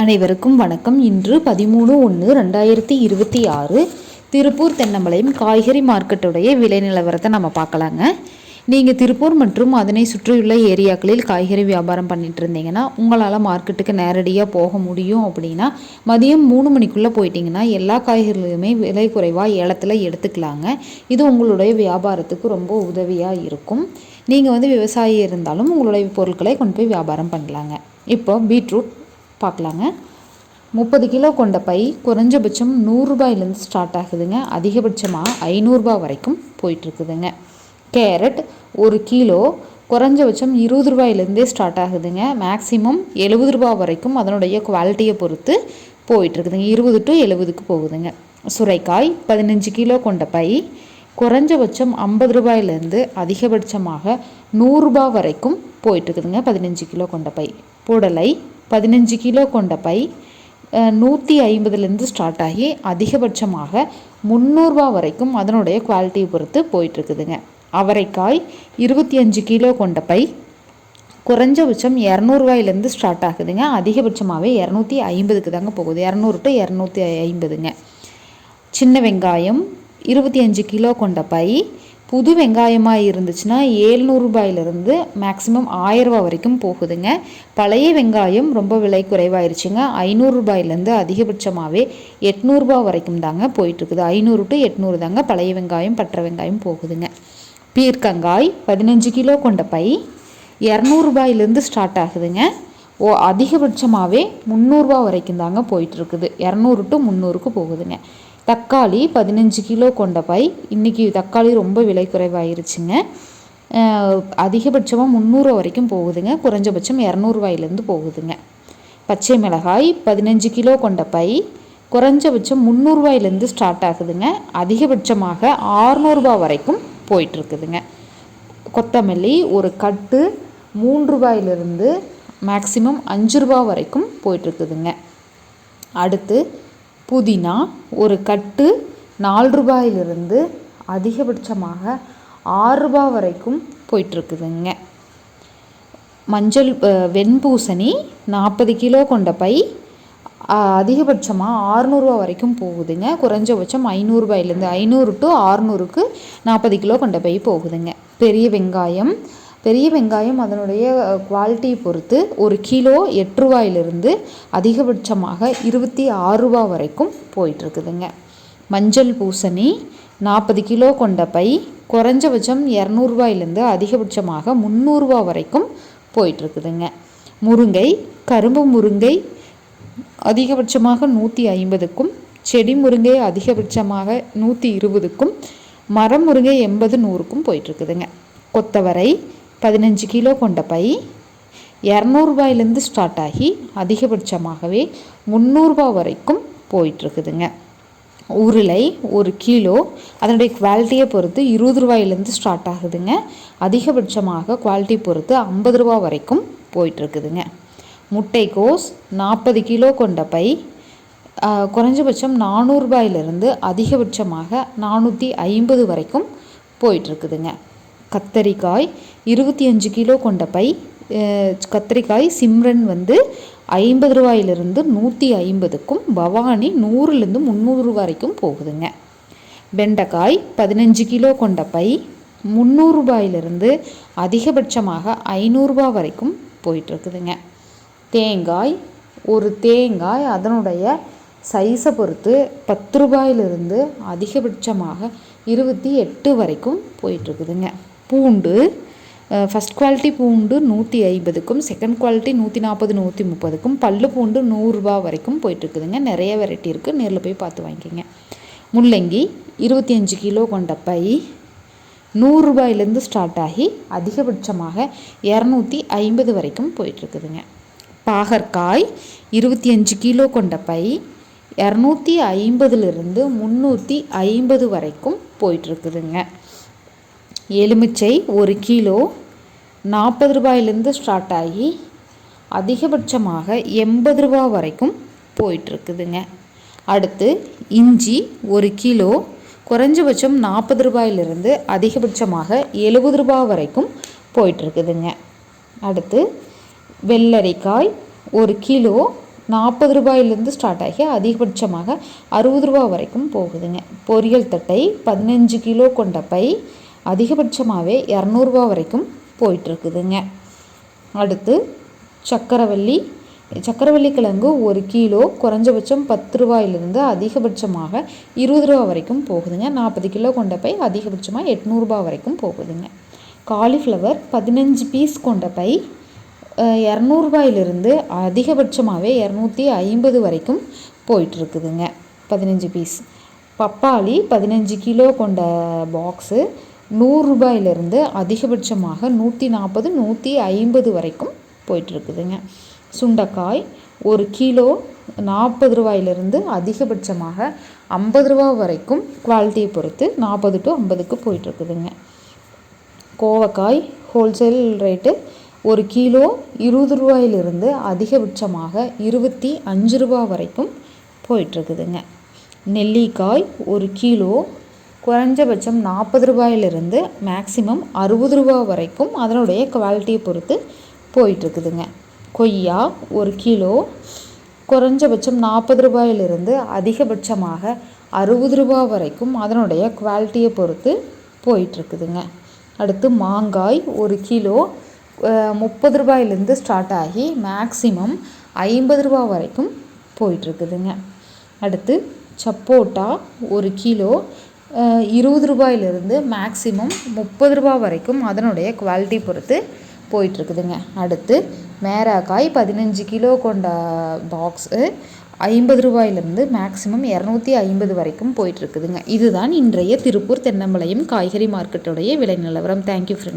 அனைவருக்கும் வணக்கம். இன்று பதிமூணு ஒன்று ரெண்டாயிரத்தி இருபத்தி ஆறு திருப்பூர் தென்னமலையும் காய்கறி மார்க்கெட்டுடைய விலை நிலவரத்தை நம்ம பார்க்கலாங்க. நீங்கள் திருப்பூர் மற்றும் அதனை சுற்றியுள்ள ஏரியாக்களில் காய்கறி வியாபாரம் பண்ணிட்டு இருந்தீங்கன்னா உங்களால் மார்க்கெட்டுக்கு நேரடியாக போக முடியும் அப்படின்னா மதியம் மூணு மணிக்குள்ளே போயிட்டீங்கன்னா எல்லா காய்கறிகளுமே விலை குறைவாக ஏலத்தில் எடுத்துக்கலாங்க. இது உங்களுடைய வியாபாரத்துக்கு ரொம்ப உதவியாக இருக்கும். நீங்கள் வந்து விவசாயி இருந்தாலும் உங்களுடைய பொருட்களை கொண்டு போய் வியாபாரம் பண்ணலாங்க. இப்போ பீட்ரூட் பார்க்கலாங்க. முப்பது கிலோ கொண்ட பை குறைஞ்சபட்சம் நூறுரூபாயிலேருந்து ஸ்டார்ட் ஆகுதுங்க. அதிகபட்சமாக ஐநூறுரூபா வரைக்கும் போயிட்டுருக்குதுங்க. கேரட் ஒரு கிலோ குறைஞ்சபட்சம் இருபது ரூபாயிலேருந்தே ஸ்டார்ட் ஆகுதுங்க. மேக்ஸிமம் எழுபது ரூபா வரைக்கும் அதனுடைய குவாலிட்டியை பொறுத்து போயிட்டுருக்குதுங்க. இருபது டு எழுபதுக்கு போகுதுங்க. சுரைக்காய் பதினஞ்சு கிலோ கொண்ட பை குறைஞ்சபட்சம் ஐம்பது ரூபாயிலேருந்து அதிகபட்சமாக நூறுரூபா வரைக்கும் போயிட்டுருக்குதுங்க. பதினஞ்சு கிலோ கொண்ட பை. புடலை பதினஞ்சு கிலோ கொண்ட பை நூற்றி ஐம்பதுலேருந்து ஸ்டார்ட் ஆகி அதிகபட்சமாக முந்நூறுரூவா வரைக்கும் அதனுடைய குவாலிட்டியை பொறுத்து போயிட்டுருக்குதுங்க. அவரைக்காய் இருபத்தி அஞ்சு கிலோ கொண்ட பை குறைஞ்சபட்சம் இரநூறுவாயிலேருந்து ஸ்டார்ட் ஆகுதுங்க. அதிகபட்சமாகவே இரநூத்தி ஐம்பதுக்கு தாங்க போகுது. இரநூறு டு இரநூத்தி ஐம்பதுங்க. சின்ன வெங்காயம் இருபத்தி அஞ்சு கிலோ கொண்ட பை புது வெங்காயமாக இருந்துச்சுன்னா ஏழ்நூறுபாயிலிருந்து மேக்ஸிமம் ஆயிரரூபா வரைக்கும் போகுதுங்க. பழைய வெங்காயம் ரொம்ப விலை குறைவாயிருச்சுங்க. ஐநூறுரூபாயிலேருந்து அதிகபட்சமாகவே எட்நூறுபா வரைக்கும் தாங்க போயிட்டுருக்குது. ஐநூறு டு எட்நூறு தாங்க பழைய வெங்காயம் பற்ற வெங்காயம் போகுதுங்க. பீர்க்கங்காய் பதினஞ்சு கிலோ கொண்ட பை இரநூறுபாயிலேருந்து ஸ்டார்ட் ஆகுதுங்க. ஓ அதிகபட்சமாகவே முந்நூறுரூவா வரைக்கும் தாங்க போயிட்டுருக்குது. இரநூறு டு முந்நூறுக்கு போகுதுங்க. தக்காளி பதினஞ்சு கிலோ கொண்ட பை. இன்றைக்கி தக்காளி ரொம்ப விலை குறைவாயிருச்சுங்க. அதிகபட்சமாக முந்நூறு வரைக்கும் போகுதுங்க. குறைஞ்சபட்சம் இரநூறுவாயிலேருந்து போகுதுங்க. பச்சை மிளகாய் பதினஞ்சு கிலோ கொண்ட பை. குறைஞ்சபட்சம் முந்நூறுவாயிலேருந்து ஸ்டார்ட் ஆகுதுங்க. அதிகபட்சமாக ஆறுநூறுபா வரைக்கும் போயிட்டுருக்குதுங்க கொத்தமல்லி ஒரு கட்டு மூன்று ரூபாயிலிருந்து மேக்சிமம் அஞ்சு ரூபா வரைக்கும் போயிட்டுருக்குதுங்க அடுத்து புதினா ஒரு கட்டு நாலு ரூபாயிலிருந்து அதிகபட்சமாக ஆறு ரூபா வரைக்கும் போயிட்டுருக்குதுங்க. மஞ்சள் வெண்பூசணி நாற்பது கிலோ கொண்ட பை அதிகபட்சமாக ஆறுநூறுவா வரைக்கும் போகுதுங்க. குறைஞ்சபட்சம் ஐநூறுரூபாயிலேருந்து ஐநூறு டு ஆறுநூறுக்கு நாற்பது கிலோ கொண்ட பை போகுதுங்க. பெரிய வெங்காயம் பெரிய வெங்காயம் அதனுடைய குவாலிட்டியை பொறுத்து ஒரு கிலோ எட்டு ரூபாயிலிருந்து அதிகபட்சமாக இருபத்தி ஆறு ரூபா வரைக்கும் போயிட்டுருக்குதுங்க. மஞ்சள் பூசணி நாற்பது கிலோ கொண்ட பை குறைஞ்சபட்சம் இரநூறுவாயிலேருந்து அதிகபட்சமாக முந்நூறுரூவா வரைக்கும் போயிட்டுருக்குதுங்க. முருங்கை கரும்பு முருங்கை அதிகபட்சமாக நூற்றி ஐம்பதுக்கும் செடி முருங்கை அதிகபட்சமாக நூற்றி இருபதுக்கும் மரம் முருங்கை எண்பது நூறுக்கும் போயிட்டுருக்குதுங்க. கொத்தவரை பதினஞ்சு கிலோ கொண்ட பை இரநூறுபாயிலேருந்து ஸ்டார்ட் ஆகி அதிகபட்சமாகவே முந்நூறுரூபா வரைக்கும் போயிட்டுருக்குதுங்க. உருளை ஒரு கிலோ அதனுடைய குவாலிட்டியை பொறுத்து இருபது ரூபாயிலேருந்து ஸ்டார்ட் ஆகுதுங்க. அதிகபட்சமாக குவாலிட்டி பொறுத்து ஐம்பது ரூபா வரைக்கும் போயிட்டுருக்குதுங்க. முட்டைக்கோஸ் நாற்பது கிலோ கொண்ட பை குறைஞ்சபட்சம் நானூறுபாயிலிருந்து அதிகபட்சமாக நானூற்றி ஐம்பது வரைக்கும் போயிட்டுருக்குதுங்க. கத்தரிக்காய் இருபத்தி அஞ்சு கிலோ கொண்ட பை கத்திரிக்காய் சிம்ரன் வந்து ஐம்பது ரூபாயிலிருந்து நூற்றி ஐம்பதுக்கும் பவானி நூறுலேருந்து முந்நூறு வரைக்கும் போகுதுங்க. வெண்டைக்காய் பதினஞ்சு கிலோ கொண்ட பை முந்நூறுரூபாயிலிருந்து அதிகபட்சமாக ஐநூறுரூபா வரைக்கும் போயிட்டுருக்குதுங்க. தேங்காய் ஒரு தேங்காய் அதனுடைய சைஸை பொறுத்து பத்து ரூபாயிலிருந்து அதிகபட்சமாக இருபத்தி எட்டு வரைக்கும் போயிட்டுருக்குதுங்க. பூண்டு ஃபஸ்ட் குவாலிட்டி பூண்டு நூற்றி ஐம்பதுக்கும் செகண்ட் குவாலிட்டி நூற்றி நாற்பது நூற்றி முப்பதுக்கும் பல்லு பூண்டு நூறுரூபா வரைக்கும் போயிட்டுருக்குதுங்க. நிறைய வெரைட்டி இருக்குது நேரில் போய் பார்த்து வாங்கிக்கோங்க. முள்ளங்கி இருபத்தி அஞ்சு கிலோ கொண்ட பை நூறுரூபாயிலேருந்து ஸ்டார்ட் ஆகி அதிகபட்சமாக இரநூத்தி ஐம்பது வரைக்கும் போயிட்டுருக்குதுங்க. பாகற்காய் இருபத்தி அஞ்சு கிலோ கொண்ட பை இரநூத்தி ஐம்பதுலேருந்து முந்நூற்றி ஐம்பது வரைக்கும் போயிட்டுருக்குதுங்க. எலுமிச்சை ஒரு கிலோ நாற்பது ரூபாயிலேருந்து ஸ்டார்ட் ஆகி அதிகபட்சமாக எண்பது ரூபா வரைக்கும் போயிட்டுருக்குதுங்க. அடுத்து இஞ்சி ஒரு கிலோ குறைஞ்சபட்சம் நாற்பது ரூபாயிலிருந்து அதிகபட்சமாக எழுபது ரூபா வரைக்கும் போயிட்டுருக்குதுங்க. அடுத்து வெள்ளரிக்காய் ஒரு கிலோ நாற்பது ரூபாயிலிருந்து ஸ்டார்ட் ஆகி அதிகபட்சமாக அறுபது ரூபா வரைக்கும் போகுதுங்க. பொரியல் தட்டை பதினஞ்சு கிலோ கொண்ட பை அதிகபட்சமாகவே இரநூறுபா வரைக்கும் போயிட்டுருக்குதுங்க. அடுத்து சக்கரவள்ளி. சக்கரவள்ளி கிழங்கு ஒரு கிலோ குறைஞ்சபட்சம் பத்து ரூபாயிலிருந்து அதிகபட்சமாக இருபது ரூபா வரைக்கும் போகுதுங்க. நாற்பது கிலோ கொண்ட பை அதிகபட்சமாக எட்நூறுபா வரைக்கும் போகுதுங்க. காலிஃப்ளவர் பதினஞ்சு பீஸ் கொண்ட பை இரநூறுபாயிலிருந்து அதிகபட்சமாகவே இரநூத்தி ஐம்பது வரைக்கும் போயிட்டுருக்குதுங்க. பதினஞ்சு பீஸ் பப்பாளி பதினஞ்சு கிலோ கொண்ட பாக்ஸு நூறுரூபாயிலிருந்து அதிகபட்சமாக நூற்றி நாற்பது நூற்றி ஐம்பது வரைக்கும் போயிட்டுருக்குதுங்க. சுண்டைக்காய் ஒரு கிலோ நாற்பது ரூபாயிலிருந்து அதிகபட்சமாக ஐம்பது ரூபா வரைக்கும் குவாலிட்டியை பொறுத்து நாற்பது டு ஐம்பதுக்கு போயிட்டுருக்குதுங்க. கோவக்காய் ஹோல்சேல் ரேட்டு ஒரு கிலோ இருபது ரூபாயிலிருந்து அதிகபட்சமாக இருபத்தி அஞ்சு ரூபா வரைக்கும் போயிட்டுருக்குதுங்க. நெல்லிக்காய் ஒரு கிலோ குறைஞ்சபட்சம் நாற்பது ரூபாயிலிருந்து மேக்ஸிமம் அறுபது ரூபா வரைக்கும் அதனுடைய குவாலிட்டியை பொறுத்து போயிட்டுருக்குதுங்க. கொய்யா ஒரு கிலோ குறைஞ்சபட்சம் நாற்பது ரூபாயிலிருந்து அதிகபட்சமாக அறுபது ரூபா வரைக்கும் அதனுடைய குவாலிட்டியை பொறுத்து போயிட்டுருக்குதுங்க. அடுத்து மாங்காய் ஒரு கிலோ முப்பது ரூபாயிலேருந்து ஸ்டார்ட் ஆகி மேக்ஸிமம் ஐம்பது ரூபா வரைக்கும் போயிட்டுருக்குதுங்க. அடுத்து சப்போட்டா ஒரு கிலோ இருபது ரூபாயிலிருந்து மேக்ஸிமம் முப்பது ரூபா வரைக்கும் அதனுடைய குவாலிட்டி பொறுத்து போயிட்டுருக்குதுங்க. அடுத்து மேராக்காய் பதினஞ்சு கிலோ கொண்ட பாக்ஸு ஐம்பது ரூபாயிலிருந்து மேக்ஸிமம் இரநூத்தி ஐம்பது வரைக்கும் போயிட்டுருக்குதுங்க. இதுதான் இன்றைய திருப்பூர் தென்னம்பாளையம் காய்கறி மார்க்கெட்டுடைய விலை நிலவரம். Thank you friend